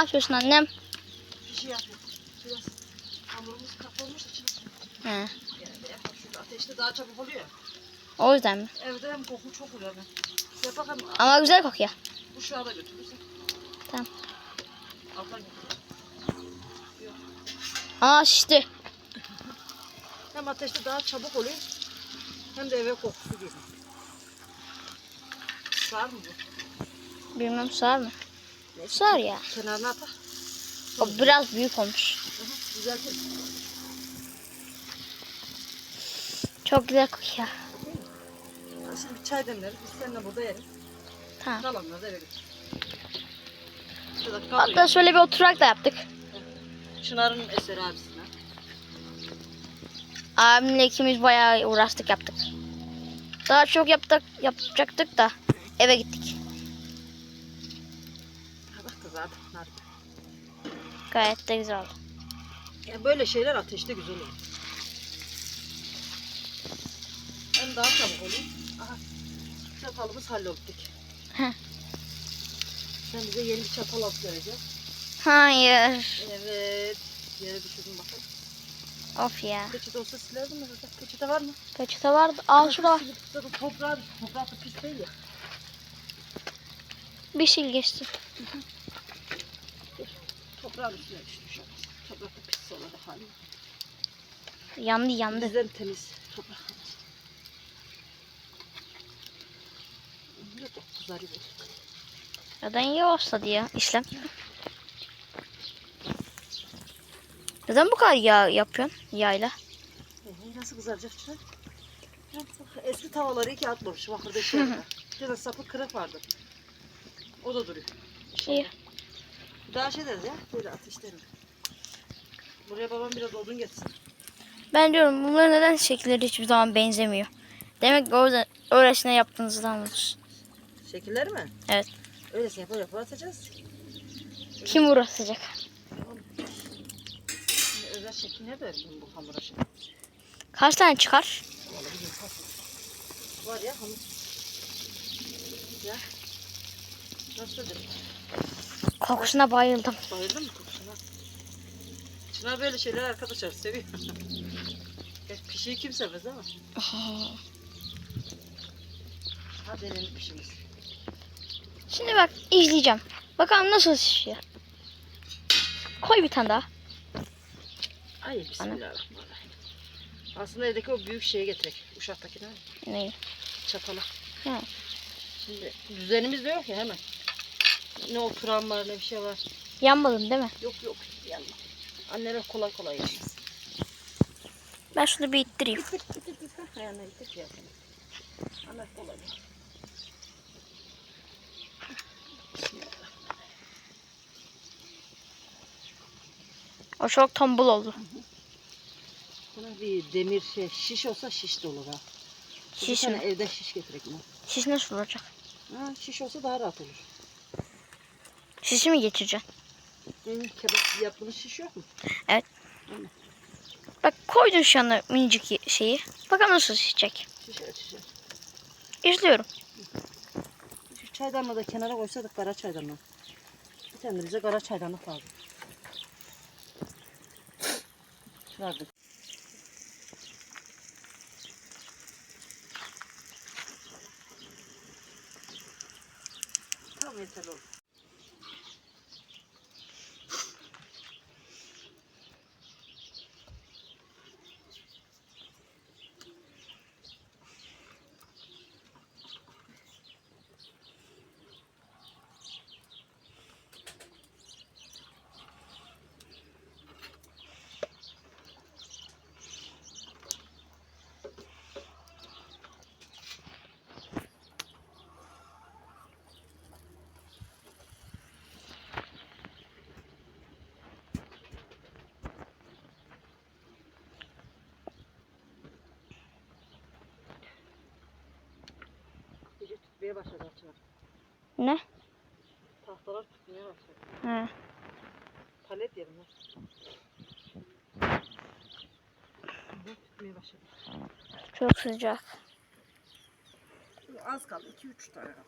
Yapıyorsun annem? Pişi yapıyor. Biraz hamurumuz kapalı içine He. yani yapar şurada ateşte daha çabuk oluyor. O yüzden mi? Evde hem koku çok oluyor ben. Yap bakalım Ama güzel kokuyor. bu şu da götürürsen. Tamam. Alttan götür. Aa şişti. Hem ateşte daha çabuk oluyor. Hem de eve kokusu geliyor. Sağır mı bu? Bilmem sığar mı? Sığar ya. Kenarına atar. O biraz büyük olmuş. Düzeltir. Çok güzel kokuyor. Şimdi bir çay demleriz. Biz seninle burada yeriz. Tamam. Kalanları da eve götür. Şurada Hatta şöyle bir oturak da yaptık. Çınar'ın eseri abisine. Abimle ikimiz bayağı uğraştık yaptık. Daha çok yaptık yapacaktık da eve gittik. Ha bak kızardı. Nerede? Gayet de güzel oldu. Yani böyle şeyler ateşte güzel olur. Hem daha çabuk oluyor. Aha. Çatalımız. Heh. Sen bize yeni bir çatal alıp vereceksin. Hayır. Evet. Yere düşürdüm bakalım. Of ya. Peçete olsa silerdim mi? burada? Peçete var mı? Peçete vardı. Al şurada. Toprağı, toprağı da pis değil ya. Bir sil geçti. Toprağın üstüne düşmüş. olmaz. Toprak da pis olur da hali. Yandı yandı. Bizden temiz toprak. Ne çok kızarıyor. Neden yavaşladı ya işlem? Neden bu kadar yağ yapıyorsun yağla? Ee, nasıl kızaracak çırak? Eski tavaları iki atmamış. Bakırda şey yapar. Bir de sapı kırık vardı. O da duruyor. İyi. Daha şey deriz ya. Böyle ateşlerim. Buraya babam biraz odun getirsin. Ben diyorum bunların neden şekilleri hiçbir zaman benzemiyor. Demek ki orada öylesine yaptığınızdan olur. Şekilleri mi? Evet. Öylesine yapar yapar atacağız. Kim uğraşacak? Şimdi özel şekil ne verdim bu hamura şimdi? Kaç tane çıkar? Vallahi bilmiyorum. Nasıl? Var ya hamur. Ya. Nasıl ödedim? Kokusuna bayıldım. Bayıldın mı kokusuna? Çınar böyle şeyler arkadaşlar seviyor. Gerçi pişiyi kim sevmez ama. Ha denelim pişimiz. Şimdi bak izleyeceğim. Bakalım nasıl şişiyor. Koy bir tane daha. Ay bismillahirrahmanirrahim. Aslında evdeki o büyük şeye getirek. Uşaktakine Ne? çatala. Hı. Şimdi düzenimiz de yok ya hemen. Ne oturan var ne bir şey var. Yanmadım değil mi? Yok yok yanma. Anneler kolay kolay yemez. Ben şunu bir ittireyim. Bitir bitir bitir. Ayağına bitir ya. Anne kolay. O çok tombul oldu. Buna bir demir şey şiş olsa şiş de olur ha. Şiş mi? evde şiş getirek mi? Şiş nasıl olacak? Ha, şiş olsa daha rahat olur. Şişi mi geçireceksin? Hı, kebap yaptığımız şiş yok mu? Bak koydun şu anda minicik şeyi. Bakalım nasıl şişecek. Şiş şiş. İzliyorum. Şu çaydanlığı da kenara koysaydık kara çaydanlığı. Bir tane de bize kara çaydanlık lazım. Vardı. Tamam yeter oldu. Tutmaya başladı açılar. Ne? Tahtalar tutmaya başladı. He. Palet yerim. Hı, Tutmaya başladı. Çok sıcak. Az kaldı. 2-3 tane kaldı.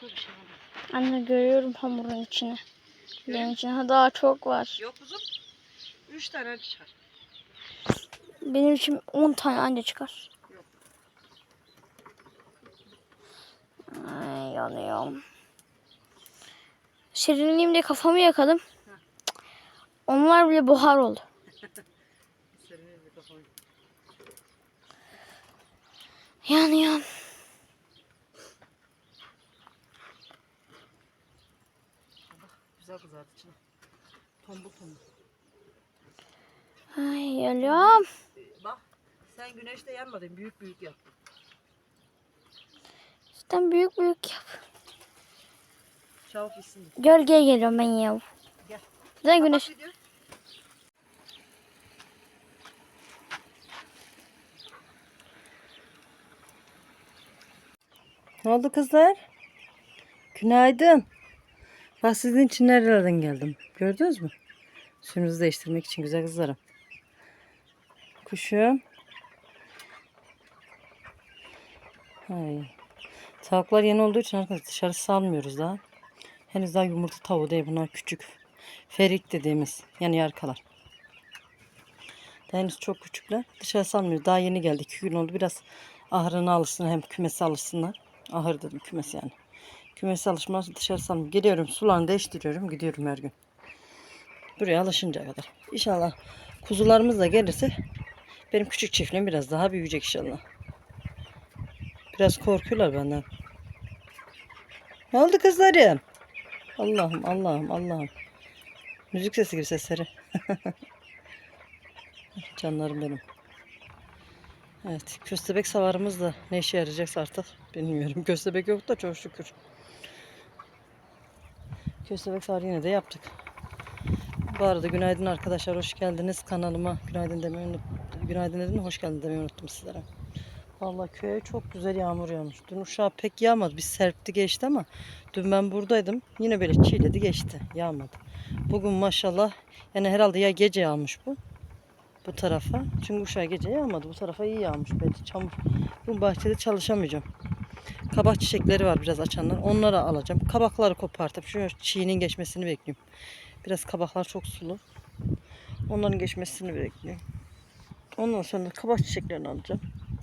Şey. Anne görüyorum hamurun içine. Benim için daha çok var. Yok kuzum. Üç tane çıkar. Benim için 10 tane anca çıkar. Ay yanıyorum. Serinleyeyim de kafamı yakalım. Onlar bile buhar oldu. Yanıyorum. Güzel kızardı içine. Tombul tombul. Yanıyorum. Bak sen güneşte yanmadın. Büyük büyük yaptın. Cidden büyük büyük yap. Çabuk gitsin. Gölgeye geliyorum ben ya. Gel. Zaten güneş. Ne oldu kızlar? Günaydın. Bak sizin için nerelerden geldim. Gördünüz mü? Suyunuzu değiştirmek için güzel kızlarım. Kuşum. Hay. Tavuklar yeni olduğu için arkadaşlar dışarı salmıyoruz daha. Henüz daha yumurta tavuğu değil bunlar küçük. Ferik dediğimiz yani yarkalar. Daha henüz çok küçükler. Dışarı salmıyoruz. Daha yeni geldi. iki gün oldu. Biraz ahırına alışsın hem kümesi alışsınlar. Ahır dedim kümesi yani. Kümesi alışmaz dışarı salmıyorum. Geliyorum sularını değiştiriyorum. Gidiyorum her gün. Buraya alışıncaya kadar. İnşallah kuzularımız da gelirse benim küçük çiftliğim biraz daha büyüyecek inşallah. Biraz korkuyorlar benden. Ne oldu kızlarım? Allah'ım Allah'ım Allah'ım. Müzik sesi gibi sesleri. Canlarım benim. Evet, köstebek savarımız da ne işe yarayacaksa artık bilmiyorum. Köstebek yok da çok şükür. Köstebek savarı yine de yaptık. Bu arada günaydın arkadaşlar, hoş geldiniz kanalıma. Günaydın demeyi unuttum. Günaydın dedim, hoş geldin demeyi unuttum sizlere. Vallahi köye çok güzel yağmur yağmış. Dün uşağı pek yağmadı. Bir serpti geçti ama dün ben buradaydım. Yine böyle çiğledi geçti. Yağmadı. Bugün maşallah yani herhalde ya gece yağmış bu. Bu tarafa. Çünkü uşağı gece yağmadı. Bu tarafa iyi yağmış. Belki çamur. Bu bahçede çalışamayacağım. Kabak çiçekleri var biraz açanlar. Onları alacağım. Kabakları kopartıp şu çiğinin geçmesini bekliyorum. Biraz kabaklar çok sulu. Onların geçmesini bekliyorum. Ondan sonra kabak çiçeklerini alacağım.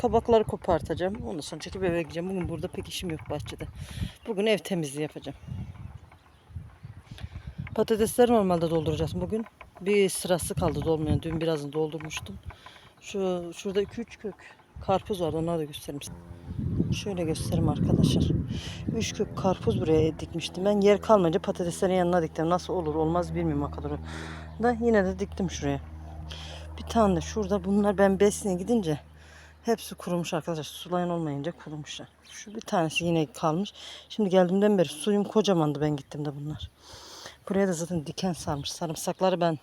Kabakları kopartacağım. Ondan sonra çekip eve gideceğim. Bugün burada pek işim yok bahçede. Bugün ev temizliği yapacağım. Patatesleri normalde dolduracağız bugün. Bir sırası kaldı dolmayan. Dün birazını doldurmuştum. Şu şurada 2-3 kök karpuz vardı. Onları da göstereyim size. Şöyle göstereyim arkadaşlar. 3 kök karpuz buraya dikmiştim. Ben yer kalmayınca patateslerin yanına diktim. Nasıl olur olmaz bilmiyorum o kadar. Da yine de diktim şuraya. Bir tane de şurada bunlar ben besine gidince hepsi kurumuş arkadaşlar. Sulayan olmayınca kurumuşlar. Şu bir tanesi yine kalmış. Şimdi geldiğimden beri suyum kocamandı ben gittim de bunlar. Buraya da zaten diken sarmış. Sarımsakları ben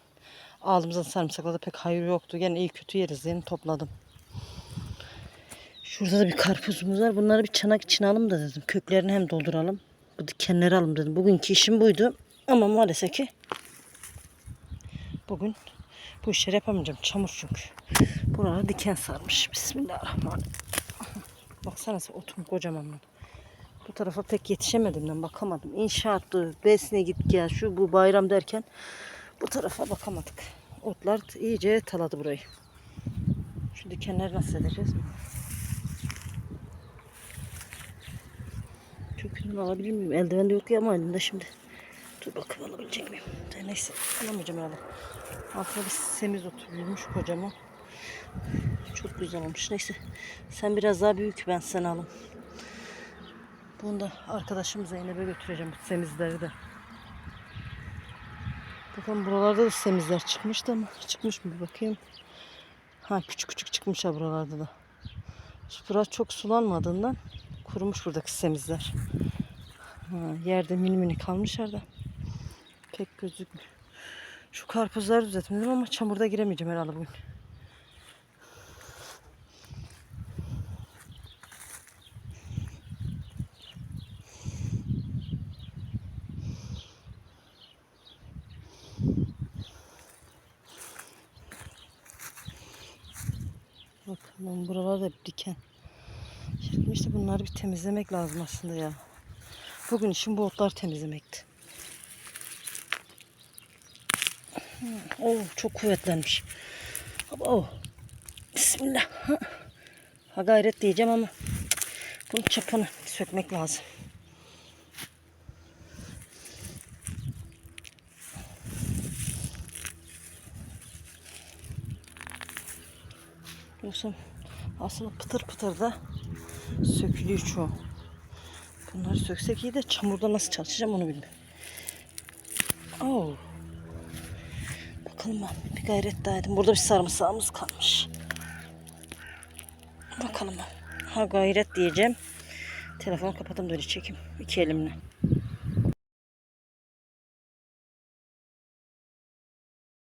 aldığımızda sarımsaklarda pek hayır yoktu. Gene iyi kötü yeriz diye topladım. Şurada da bir karpuzumuz var. Bunları bir çanak içine alalım da dedim. Köklerini hem dolduralım. Bu dikenleri alalım dedim. Bugünkü işim buydu. Ama maalesef ki bugün bu işleri yapamayacağım. Çamur çünkü. Buralara diken sarmış. Bismillahirrahmanirrahim. Baksanıza otum kocaman. Bu tarafa pek yetişemedim ben bakamadım. İnşaattı, besne git gel şu bu bayram derken bu tarafa bakamadık. Otlar iyice taladı burayı. Şu dikenleri nasıl edeceğiz? Kökünü alabilir miyim? Eldiven de yok ya ama elimde şimdi. Dur bakayım alabilecek miyim? Neyse alamayacağım herhalde. Altında bir semiz otu büyümüş kocaman. Çok güzel olmuş. Neyse sen biraz daha büyük ben seni alayım. Bunu da arkadaşım Zeynep'e götüreceğim bu semizleri de. Bakın buralarda da semizler çıkmıştı ama çıkmış mı bir bakayım. Ha küçük küçük çıkmış ha buralarda da. Şu Burası çok sulanmadığından kurumuş buradaki semizler. Ha, yerde mini mini kalmışlar da pek gözükmüyor. Şu karpuzları düzeltmedim ama çamurda giremeyeceğim herhalde bugün. Bakalım buralarda hep diken. Şimdi işte bunları bir temizlemek lazım aslında ya. Bugün işim bu otları temizlemekti. Oh çok kuvvetlenmiş. Oh. Bismillah. Ha. Gayret diyeceğim ama bunun çapını sökmek lazım. Yoksa aslında pıtır pıtır da sökülüyor çoğu. Bunları söksek iyi de çamurda nasıl çalışacağım onu bilmiyorum. Oh. Bakalım ben bir gayret daha edeyim. Burada bir sarımsağımız kalmış. Bakalım ben. Ha gayret diyeceğim. Telefonu kapattım da öyle çekeyim. iki elimle.